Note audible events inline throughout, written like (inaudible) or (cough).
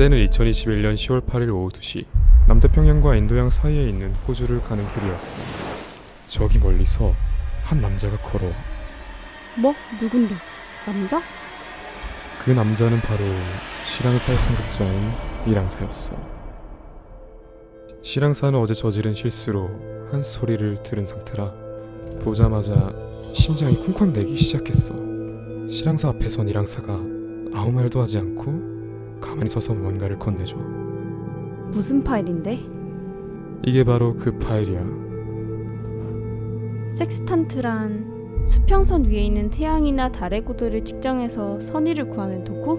때는 2021년 10월 8일 오후 2시 남태평양과 인도양 사이에 있는 호주를 가는 길이었어. 저기 멀리서 한 남자가 걸어와. 뭐? 누군데? 남자? 그 남자는 바로 실랑사의 상급자인 이랑사였어. 실랑사는 어제 저지른 실수로 한 소리를 들은 상태라 보자마자 심장이 쿵쾅대기 시작했어. 실랑사 앞에선 이랑사가 아무 말도 하지 않고 가만히 서서 뭔가를 건네줘. 무슨 파일인데? 이게 바로 그 파일이야. 섹스탄트란 수평선 위에 있는 태양이나 달의 고도를 측정해서 선의를 구하는 도구?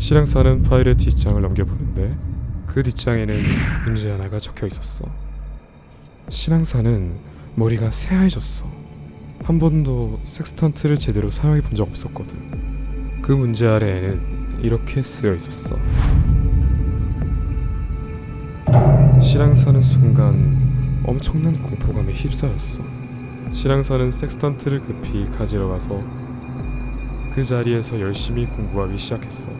실랑사는 파일의 뒷장을 넘겨보는데 그 뒷장에는 문제 하나가 적혀 있었어. 실랑사는 머리가 새하얘졌어. 한 번도 섹스턴트를 제대로 사용해 본 적 없었거든. 그 문제 아래에는 이렇게 쓰여 있었어. 실랑사는 순간 엄청난 공포감에 휩싸였어. 실랑사는 섹스턴트를 급히 가지러 가서 그 자리에서 열심히 공부하기 시작했어.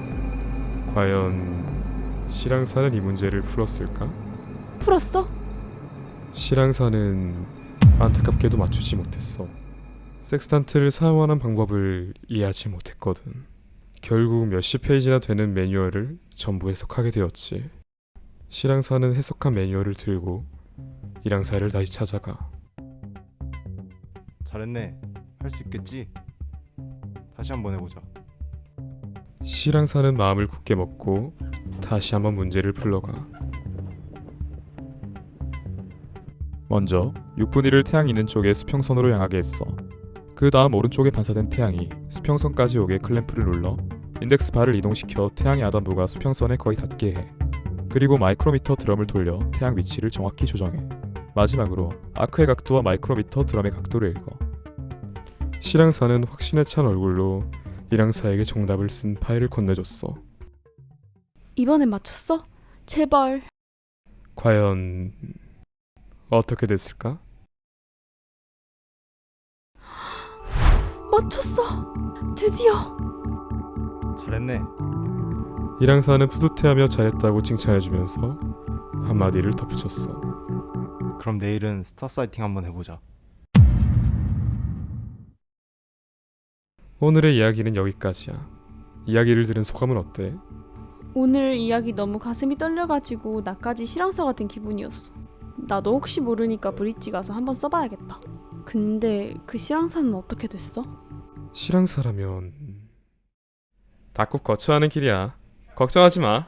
과연 실랑사는 이 문제를 풀었을까? 풀었어? 실랑사는 안타깝게도 맞추지 못했어. 섹스탄트를 사용하는 방법을 이해하지 못했거든. 결국 몇십 페이지나 되는 매뉴얼을 전부 해석하게 되었지. 실랑사는 해석한 매뉴얼을 들고 이랑사를 다시 찾아가. 잘했네. 할 수 있겠지? 다시 한번 해보자. 실랑사는 마음을 굳게 먹고 다시 한번 문제를 풀러가. 먼저 6분 1을 태양 있는 쪽의 수평선으로 향하게 했어. 그 다음 오른쪽에 반사된 태양이 수평선까지 오게 클램프를 눌러 인덱스 바를 이동시켜 태양의 하단부가 수평선에 거의 닿게 해. 그리고 마이크로미터 드럼을 돌려 태양 위치를 정확히 조정해. 마지막으로 아크의 각도와 마이크로미터 드럼의 각도를 읽어. 실랑사는 확신에 찬 얼굴로 이랑사에게 정답을 쓴 파일을 건네줬어. 이번엔 맞췄어? 제발. 과연 어떻게 됐을까? (gasps) 맞췄어! 드디어! 잘했네. 이랑사는 뿌듯해하며 잘했다고 칭찬해주면서 한마디를 덧붙였어. 그럼 내일은 스타 사이팅 한번 해보자. 오늘의 이야기는 여기까지야. 이야기를 들은 소감은 어때? 오늘 이야기 너무 가슴이 떨려가지고 나까지 실황사 같은 기분이었어. 나도 혹시 모르니까 브릿지 가서 한번 써봐야겠다. 근데 그 실황사는 어떻게 됐어? 실랑사라면 다꼭 거쳐야 하는 길이야. 걱정하지 마.